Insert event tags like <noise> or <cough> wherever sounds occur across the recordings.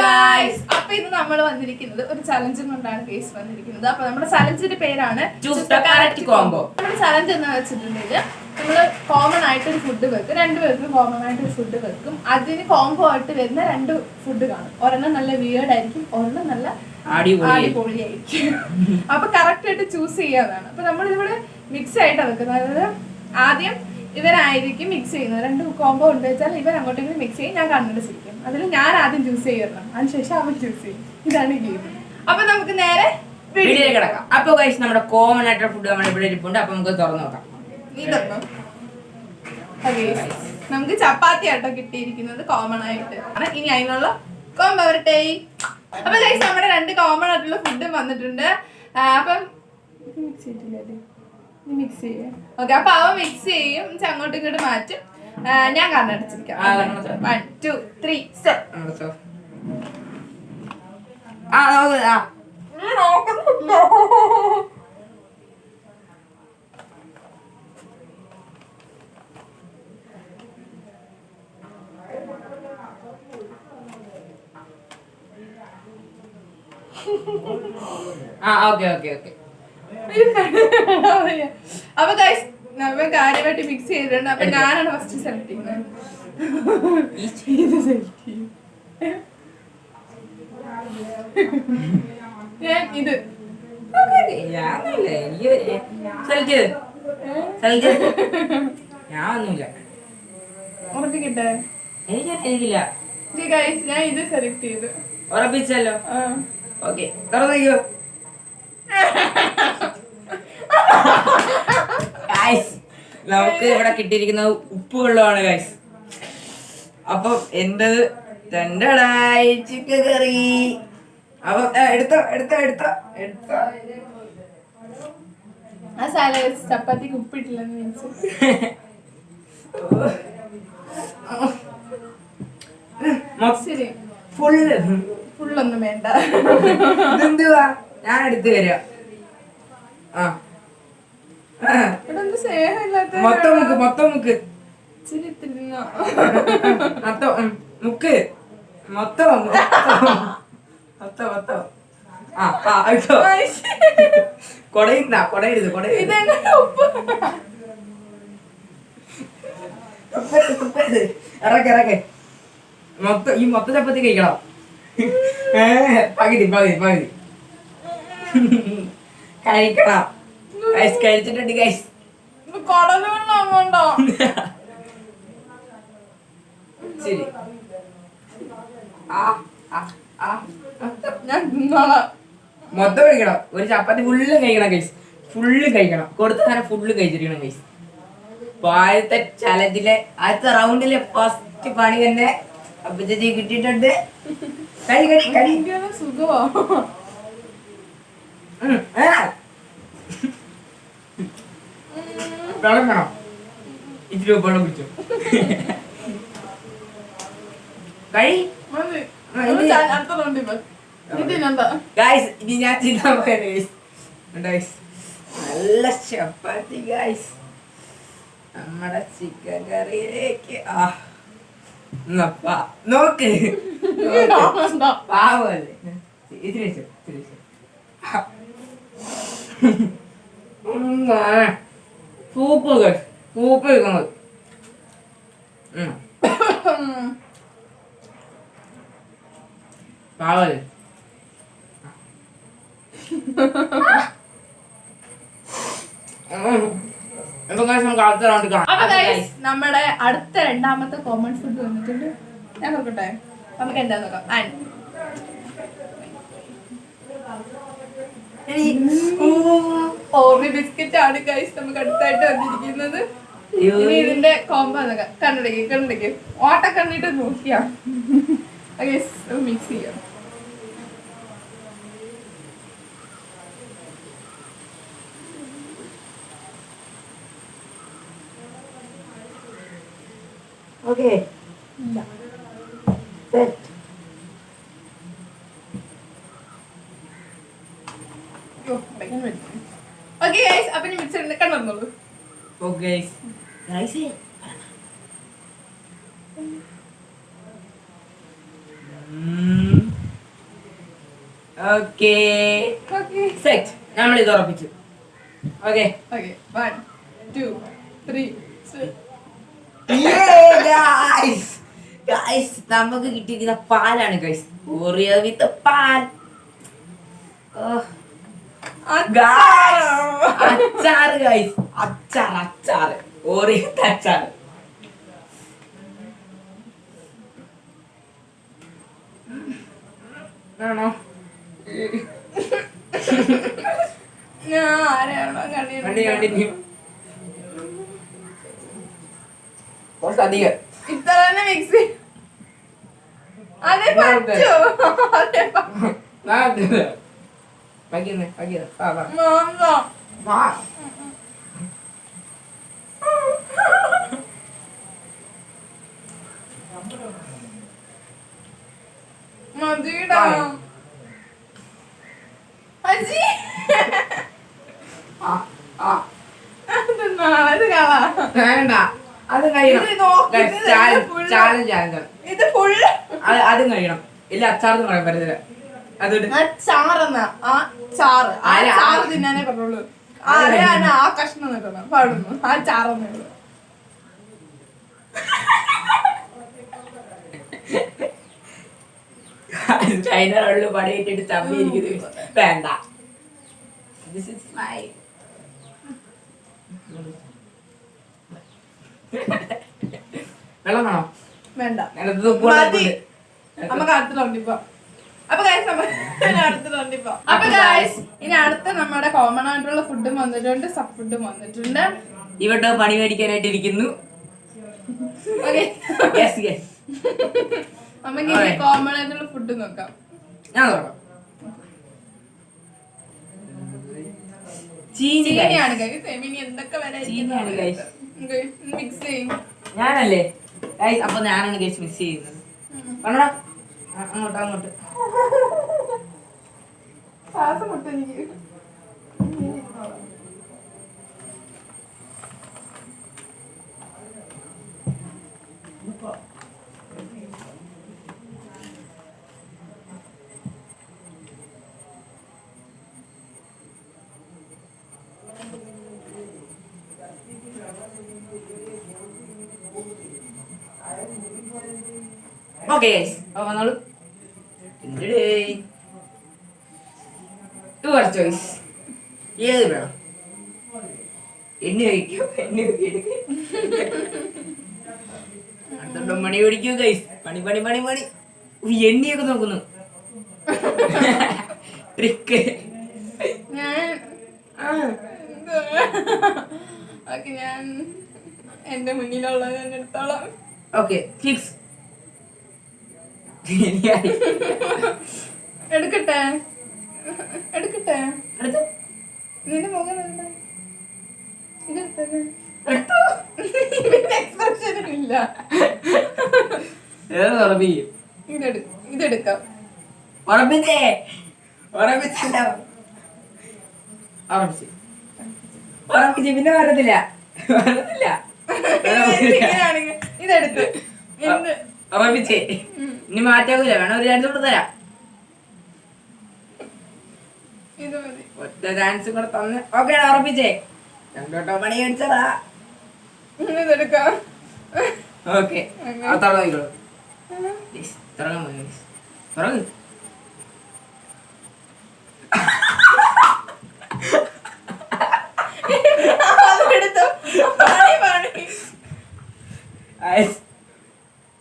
Guys അപ്പൊ ഇന്ന് നമ്മൾ വന്നിരിക്കുന്നത് ഒരു ചലഞ്ചും കൊണ്ടാണ് കേസ് വന്നിരിക്കുന്നത്. അപ്പൊ നമ്മുടെ ചലഞ്ചിന്റെ പേരാണ് കോംബോ. നമ്മുടെ ചലഞ്ച് എന്ന് വെച്ചിട്ടുണ്ടെങ്കിൽ നമ്മൾ കോമൺ ആയിട്ട് ഒരു ഫുഡ് വെക്കും. രണ്ടുപേർക്കും കോമൺ ആയിട്ട് ഒരു ഫുഡ് വെക്കും. അതിന് കോംബോ ആയിട്ട് വരുന്ന രണ്ട് ഫുഡ് കാണും. ഒരെണ്ണം നല്ല വിയേർഡ് ആയിരിക്കും ഒരെണ്ണം നല്ല. അടിപൊളിയായിരിക്കും. അപ്പൊ കറക്റ്റ് ആയിട്ട് ചൂസ് ചെയ്യാതാണ് അപ്പൊ നമ്മൾ ഇവിടെ മിക്സ് ആയിട്ടാണ് വെക്കുന്നത്. അതായത് ആദ്യം ഇവരായിരിക്കും മിക്സ് ചെയ്യുന്നത്. രണ്ട് കോമ്പോ ഉണ്ട് വെച്ചാൽ ഇവർ അങ്ങോട്ടെങ്കിലും മിക്സ് ചെയ്യും ഞാൻ കണ്ണട ചിരിക്കും. അതിൽ ഞാൻ ആദ്യം ചൂസ് ചെയ്യണം അതിനുശേഷം അവൻ ചൂസ് ചെയ്യും. ഇതാണ് ഗെയിം അപ്പൊ നമുക്ക് നേരെ വീഡിയോയിൽ കിടക്കാം. അപ്പൊ കഴിച്ച് നമ്മുടെ കോമൺ ആയിട്ടുള്ള ഫുഡ് നമ്മുടെ ഇവിടെ ഇരിപ്പുണ്ട്. അപ്പൊ നമുക്ക് തുറന്നു നോക്കാം. നീ നമുക്ക് ചപ്പാത്തി ആട്ടോ കിട്ടിയിരിക്കുന്നത് കോമൺ ആയിട്ട്. ആണ്. ഇനി അതിനുള്ള കോംബോ വരട്ടെ. അപ്പൊ നമ്മുടെ രണ്ട് കോമൺ ആയിട്ടുള്ള ഫുഡും വന്നിട്ടുണ്ട്. അപ്പം മിക്സ് മിക്സ് ചെയ്യാം. ഓക്കെ അപ്പൊ അവ മിക്സ് ചെയ്യും. അങ്ങോട്ടും ഇങ്ങോട്ടും മാറ്റും. ഞാൻ കണ്ണടച്ചിരിക്കാം. വൺ ടു ത്രീ ആ ഓക്കെ ഓക്കെ ഓക്കെ <laughs> അപ്പൊ ഗൈസ് നമ്മൾ കാര്യമായിട്ട് മിക്സ് ചെയ്തിട്ടുണ്ട്. അപ്പൊ ഞാനാണ് ഫസ്റ്റ് സെലക്ട് ചെയ്യുന്നത്. ഞാൻ ഇത്. ഞാൻ ഒന്നുമില്ല. ഉറപ്പിക്കട്ടെ ഞാൻ ഇത് സെലക്ട് ചെയ്തു. ഉറപ്പിച്ചല്ലോ. ഓക്കെ തുറന്നോ <laughs> നമുക്ക് ഇവിടെ കിട്ടിയിരിക്കുന്നത് ഉപ്പ് വെള്ളമാണ് ഗൈസ് അപ്പം എന്റത് രണ്ടടായി ചിക്കൻ കറി അപ്പൊ എടുത്ത എടുത്തോ എടുത്തോ എടുത്തോ. ആ സാല ചപ്പാത്തിക്ക് ഉപ്പിട്ടില്ലെന്ന് മീൻസ് ശരി. ഫുള്ള് ഫുള്ളൊന്നും വേണ്ട. ഇതെന്തുവാ? ഞാൻ എടുത്തു തരാം. ആ ആ, ഇവിടെ എന്ത് സ്നേഹമില്ലാത്ത മൊത്തം മുക്ക് മൊത്തം മുക്ക്. മൊത്തം മുക്ക്. മൊത്തം മൊത്തം. മൊത്തം ആ ആ ഇട്ടോ കൊടയുന്ന കൊടയരുത് കൊടയരുത്. ഇറക്ക് ഇറക്ക്. മൊത്തം ഈ മൊത്തം ചപ്പത്തി കഴിക്കണം. പകുതി പകുതി പകുതി. കഴിക്കണം. ഗൈസ് കഴിച്ചിട്ടുണ്ട് ഗൈസ് ശരി. ഞാൻ മൊത്തം കഴിക്കണം. ഒരു ചപ്പാത്തി ഫുള്ള് കഴിക്കണം ഗൈസ് ഫുള്ള് കഴിക്കണം. കൊടുത്ത സാധനം ഫുള്ള് കഴിച്ചിരിക്കണം ഗൈസ് അപ്പൊ ആദ്യത്തെ ചലഞ്ചിലെ ആദ്യത്തെ റൗണ്ടിലെ ഫസ്റ്റ് പണി തന്നെ അപ്പച്ചി കിട്ടിയിട്ടുണ്ട്. കഴി കഴി കഴി. സുഖമോ. വേണം ഇത്തിരി വെള്ളം കുടിച്ചു. കഴി ഗൈസ് ഇനി ഞാൻ ചിന്താ പോയത് ഗൈസ് ഗൈസ് നല്ല ചപ്പാത്തി ഗൈസ് നമ്മുടെ ചിക്കൻ കറിയിലേക്ക്. ആ. നോക്ക്. <laughs> പാവല്ലേ. ഇതിരി ഇതിരി വെച്ചോ. ഉം, ആ. സൂപ്പ് ഗൈസ് സൂപ്പ് കഴിക്കുന്നത് ഉം, പാവല്ലേ ഉം. ഇപ്പൊ അടുത്ത അപ്പൊ അപ്പൊ guys, guys, നമ്മുടെ അടുത്ത രണ്ടാമത്തെ കോമൺ ഫുഡ് വന്നിട്ടുണ്ട്. ഞാൻ നോക്കട്ടെ. നമുക്ക് എന്താ നോക്കാം? ആൻ ഓർമ്മ ബിസ്ക്കറ്റ് ആണ് ഗൈസ് നമുക്ക് അടുത്തായിട്ട് വന്നിരിക്കുന്നത്. ഇനി ഇതിന്റെ കോമ്പോ കണ്ണടക്കി കണ്ണടയ്ക്ക് കണ്ണടയ്ക്ക് ഓട്ട കണ്ണിട്ട് നോക്കിയാ മിക്സ് ചെയ്യാം Okay. ഇല്ല. Set. ഓക്കെ ഗൈസ് അപ്പൊ ഞാൻ mixer Oh guys. Guys Mm. Okay okay set നമ്മൾ ഇത് ഉറപ്പിച്ചു. Okay okay one two three guys നമുക്ക് കിട്ടിയിരിക്കുന്ന പാലാണ് ഗൈസ് ഓറിയോ വിത്ത് പാൽ ഓ, അച്ചാറ് ഗൈസ് അച്ചാർ അച്ചാർ ഓറിയോ അച്ചാർ ആണോ? ഞാൻ ആരെയാണോ കണ്ടി കണ്ടി കണ്ടിന്യൂ. കുറച്ച് അധികം. ഇത്ര തന്നെ മിക്സ് അതെ പറ്റൂ. അതെ ബാക്കിയെന്ന് ബാക്കിയെന്ന് വാ വാ. വാ. മതിടാ. അജി. ആ ആ. വേണ്ട. അത് കഴിയണം. ചാലഞ്ച് ചാലഞ്ച് ഇത് ഫുള്ള് അത് അതും കഴിയണം. ഇല്ല അച്ചാർന്ന് പറയാൻ പറ്റത്തില്ല ചാറെന്ന. ആ ചാറ്. ആ ചാറ് തിന്നാനേ പറ്റുള്ളൂ. അറിയാൻ ആ കഷ്ണം നിൽക്കണം പാടുന്നു. ആ ചാറെന്നേ ഉള്ളൂ. ചൈന റോളിൽ പണിയിട്ടിട്ട് തമ്മിയിരിക്കുന്നു വേണ്ട. ദിസ് ഇസ് മൈ വെള്ളം വേണോ? വേണ്ട. നമുക്ക് അടുത്ത റൗണ്ടിപ്പോ അപ്പൊ ഗൈസ് ഇനി അടുത്ത നമ്മുടെ കോമൺ ആയിട്ടുള്ള ഫുഡും വന്നിട്ടുണ്ട് സബ് ഫുഡും വന്നിട്ടുണ്ട്. ഇവിടെ പണി മേടിക്കാനായിട്ട് ഇരിക്കുന്നു നമുക്ക് ഇനി കോമൺ ആയിട്ടുള്ള ഫുഡ് നോക്കാം. ഞാൻ നോക്കാം. ചീനി ചീനിയാണ്. മിക്സ് ചെയ്യും ഞാനല്ലേ? അപ്പൊ ഞാനാണ് മിസ് ചെയ്യുന്നത്. അങ്ങോട്ട് അങ്ങോട്ട്. ശ്വാസം മുട്ട എനിക്ക് ഓക്കെ ഗൈസ് അപ്പൊ വന്നോളൂ. യുവർ ചോയ്സ് ഏത് വേണം? എണ്ണ കഴിക്കോ എണ്ണ അടുത്തോണ്ട് മണി പിടിക്കൂ ഗൈസ് പണി പണി പണി പണി എണ്ണിയൊക്കെ നോക്കുന്നു. ട്രിക്ക് ഞാൻ ഓക്കെ ഞാൻ എന്റെ മുന്നിലുള്ളത് എടുത്തോളാം. ഓക്കെ ഫിക്സ് എടുക്കട്ടെ. എടുക്കട്ടെ. നിന്റെ മുഖം ഇല്ല. ഇതെടുക്കാം. ഉറപ്പിച്ചേ. ഉറപ്പിച്ചല്ല. ഉറപ്പിച്ച്. ഉറപ്പിച്ച്. പിന്നെ വരത്തില്ല. വരത്തില്ല. ഇതെടുത്ത്. ഉറപ്പിച്ചേ. ഇനി മാറ്റാകൂല വേണം ഒരു ഡാൻസ് കൂടെ തരാം. ഒറ്റ ഡാൻസ് കൂടെ തന്ന്. ഓക്കെ ഉറപ്പിച്ചേ. രണ്ടോട്ടോ പണി കഴിച്ചതാ ഓക്കെ. തുടങ്ങിക്കോളൂ തുടങ്ങാൻ പോയി തുടങ്ങ് അതെടുത്തു പണി പണി Guys,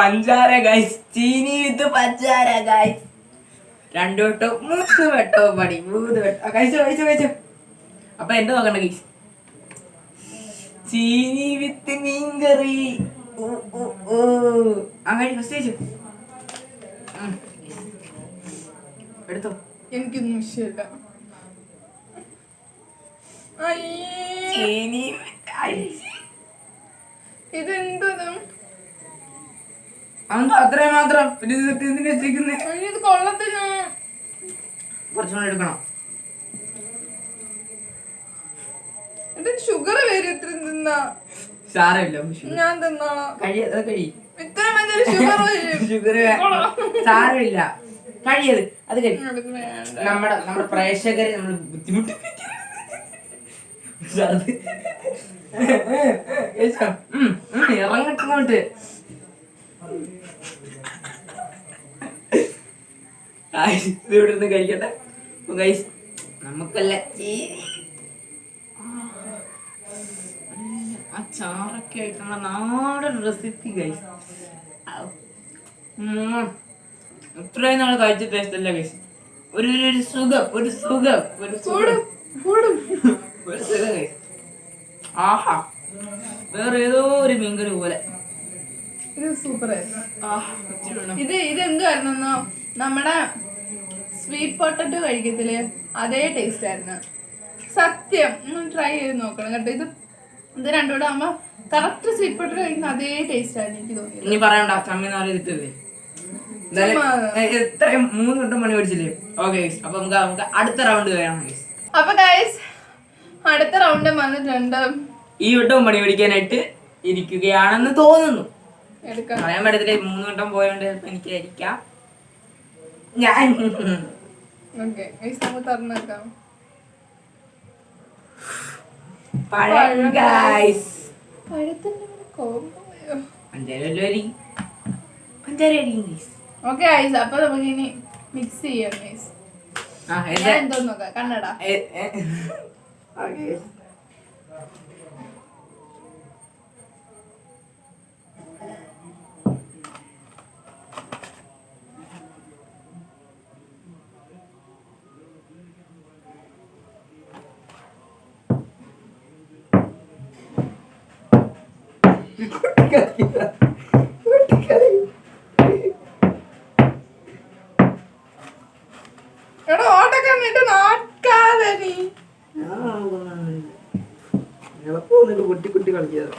പഞ്ചാര ഗൈസ് ചീനി വിത്ത് പഞ്ചാര ഗൈസ് രണ്ടു വട്ടോ മൂന്ന് വട്ടോ പണി മൂന്ന് വട്ടോ. കഴിച്ചോ കഴിച്ചോ കഴിച്ചോ. അപ്പൊ എന്റെ നോക്കണ്ട ഗൈസ് ചീനി വിത്ത് മീൻകറി. എടുത്തോ? എനിക്കൊന്നും വിഷയമില്ല. ഇതെന്തത് അതെന്തോ അത്രയും മാത്രം പിന്നെ ഇതൊക്കെ ഇത് കൊള്ളത്തിന് കുറച്ചുകൂടെ എടുക്കണം. ഷുഗർ വരും ഇത്ര തിന്നാ? സാരമില്ല ഞാൻ തിന്നോളാം. കഴിയ അത് കഴിയും. ഇത്ര മഞ്ഞൾ ഷുഗർ വരും. ഷുഗർ സാരമില്ല. കഴിയത് അത് കഴിയും. അത് വേണ്ട. നമ്മുടെ നമ്മുടെ പ്രേക്ഷകരെ നമ്മൾ ബുദ്ധിമുട്ടിപ്പിക്കും ഇറങ്ങട്ടങ്ങോട്ട് ഇത് ഇവിടെ നിന്ന് കഴിക്കട്ടെ. ഗൈസ് നമുക്കല്ല ആ ചാറൊക്കെ ആയിട്ടുള്ള നാടൻ റെസിപ്പി ഗൈസ് ഇത്രയും നാൾ കഴിച്ച ടേസ്റ്റ് അല്ല ഗൈസ് ഒരു ഒരു- സുഖം ഒരു സുഖം ഒരു സുഖം. ഒരു സുഖം ഗൈസ് ആഹാ. വേറെ ഏതോ ഒരു മീൻകറി പോലെ. ഇത് ആഹ് ഇത് ഇത് എന്തുവായിരുന്നോ നമ്മുടെ സ്വീറ്റ് പൊട്ടറ്റോ കഴിക്കത്തില്ലേ അതേ ടേസ്റ്റ് ആയിരുന്നു. സത്യം. ട്രൈ ചെയ്ത് നോക്കണം കേട്ടോ. ഇത് ഇത് രണ്ടുകൂടെ ആകുമ്പോ കറക്റ്റ് സ്വീറ്റ് പൊട്ടറ്റോ കഴിക്കുന്ന അതേ ടേസ്റ്റ് ആയിരുന്നു എനിക്ക് തോന്നിയത്. പറയണ്ടാ പറയണ്ട ചമ്മിനാറ് ചെയ്തിട്ടില്ലേ എന്തായാലും ചുമ്മാ. ഏ, എത്രയും മൂന്ന് വട്ടം പണി പഠിച്ചില്ലേ ഓക്കെ അപ്പൊ നമുക്ക് നമുക്ക് അടുത്ത റൗണ്ട് കഴിയണം ഗൈസ് അപ്പൊ ഗൈസ് അടുത്ത റൗണ്ട് വന്നിട്ടുണ്ട്. ഈ വട്ടവും പണി പഠിക്കാനായിട്ട് ഇരിക്കുകയാണെന്ന് തോന്നുന്നു. പറയാൻ പറ്റത്തില്ല മൂന്ന് വട്ടം പോയോണ്ട് എനിക്ക് എനിക്കായിരിക്കാം ഞാൻ. പഴം ഗൈസ് പഴത്തിന്റെ കൂടെ കോമ്പോ പഞ്ചാര പഞ്ചാര ഗൈസ് ഓക്കെ ഗൈസ് അപ്പൊ നമുക്ക് ഇനി മിക്സ് ചെയ്യാം ഗൈസ് ആ ഞാൻ എന്താ? എന്തോ നോക്കാം? കണ്ണട എ- എ- ഓക്കേ. എടാ ഓട്ടക്കണ്ണിട്ട് നാക്കാതെ നീ കളിക്കാതെ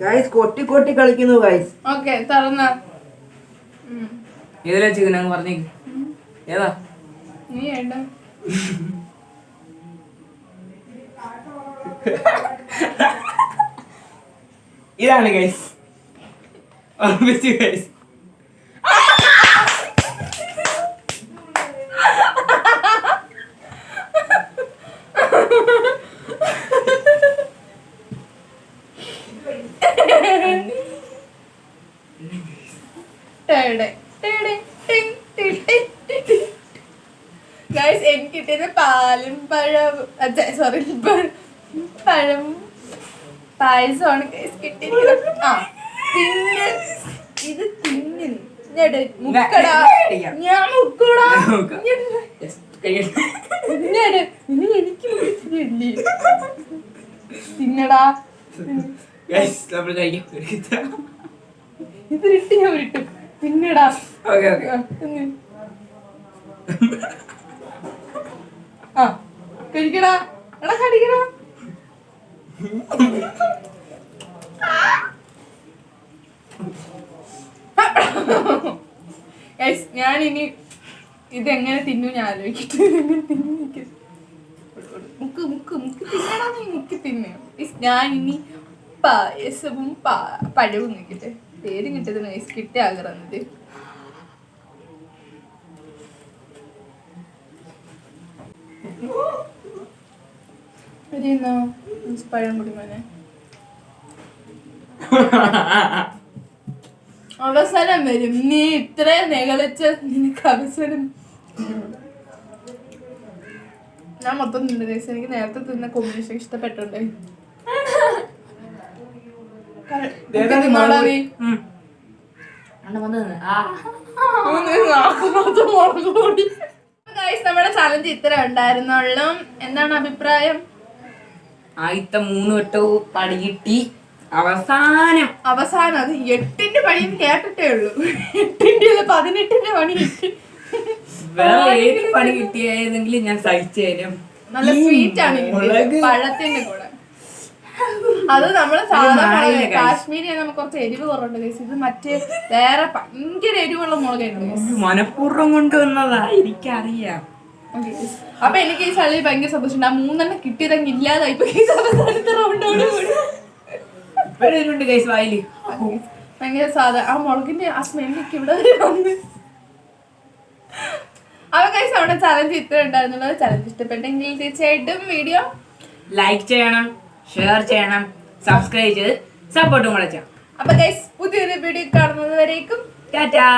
ഗൈസ് കൊട്ടി കൊട്ടി കളിക്കുന്നു ഗൈസ് ഓക്കെ തുറന്ന. ഏതിലാ ചിക്കൻ അങ്ങ് പറഞ്ഞേ. ഏതാ? നീ ഏണ്ട <laughs> ഇതാണ് ഗൈസ് ഓർമ്മിച്ചു ഗൈസ് ഗൈസ് എനിക്ക് കിട്ടിയത് പാലും സോറി പഴം പായസമാണ് കിട്ടിയിരിക്കുന്നത്. ആ തിന്ന് ഇത് തിന്നു. മുക്കടാ. ഞാൻ മുക്കടാ. ഇനി എനിക്ക് തിന്നടാ. ഇതിട്ട് ഞാൻ വിട്ടു ആ, <laughs> ആ. കഴിക്കടാ എടാ കടിക്കടാ ഞാൻ ഞാനിനി ഇതെങ്ങനെ തിന്നു ഞാൻ ആലോചിക്കട്ടെ. മുക്ക് മുക്ക് മുക്ക് തിന്നടാ നീ മുക്ക് തിന്നു. ഞാൻ ഇനി പായസവും പഴവും നിൽക്കട്ടെ പേര് കിട്ടിയത് നൈസ് കിട്ടി ആഗ്രഹന്നത് <laughs> പഴം മോനെ. അവസരം വരും. നീ ഇത്രയും നികളിച്ച നിനക്ക് അവസരം. ഞാൻ മൊത്തം തിന്നു guys. എനിക്ക് നേരത്തെ തിന്ന കോമ്പിനേഷൻ ഇഷ്ടപ്പെട്ടുണ്ട് നമ്മുടെ ചലഞ്ച് ഇത്ര ഉണ്ടായിരുന്നുള്ളൂ. എന്താണ് അഭിപ്രായം? ആദ്യത്തെ മൂന്ന് വട്ടവും പടി കിട്ടി അവസാനം അവസാനം അത് എട്ടിന്റെ പണി കേട്ടിട്ടേ ഉള്ളൂ എട്ടിന്റെ അല്ല പതിനെട്ടിന്റെ പണി കിട്ടി വേറെ ഏത് പണി കിട്ടിയായിരുന്നെങ്കിലും ഞാൻ സഹിച്ചേനും നല്ല സ്വീറ്റ് ആണ്. പഴത്തിന്റെ കൂടെ അത് നമ്മൾ സാധാരണ കാശ്മീരി നമുക്ക് കുറച്ച് എരിവ് കുറവുണ്ട്. ഇത് മറ്റേ വേറെ ഭയങ്കര എരിവുള്ള മുളകായിരുന്നു. മനഃപൂർവം കൊണ്ടുവന്നതാ എനിക്കറിയാം. അപ്പൊ എനിക്ക് ഈ ചളി ഭയങ്കര സന്തോഷം ആ മൂന്നെണ്ണം കിട്ടിയതങ്ങ് ഇല്ലാതായി ഈ അവസാനത്തെ റൗണ്ടോട് കൂടി. ഭയങ്കര സാധാ ആ മുളകിന്റെ ആ സ്മെല്ലൊക്കെ ഇവിടെ വന്ന്. അപ്പൊ കൈസ് നമ്മുടെ ചലഞ്ച് ഇത്ര ഉണ്ടായിരുന്നുള്ളത് ചലഞ്ച് ഇഷ്ടപ്പെട്ടെങ്കിൽ തീർച്ചയായിട്ടും വീഡിയോ ലൈക്ക് ചെയ്യണം ഷെയർ ചെയ്യണം സബ്സ്ക്രൈബ് ചെയ്ത് സപ്പോർട്ടും കൂടെ ചെയ്യാം. അപ്പൊ ഗൈസ് പുതിയൊരു വീഡിയോ കാണുന്നത് വരേക്കും. ടാറ്റാ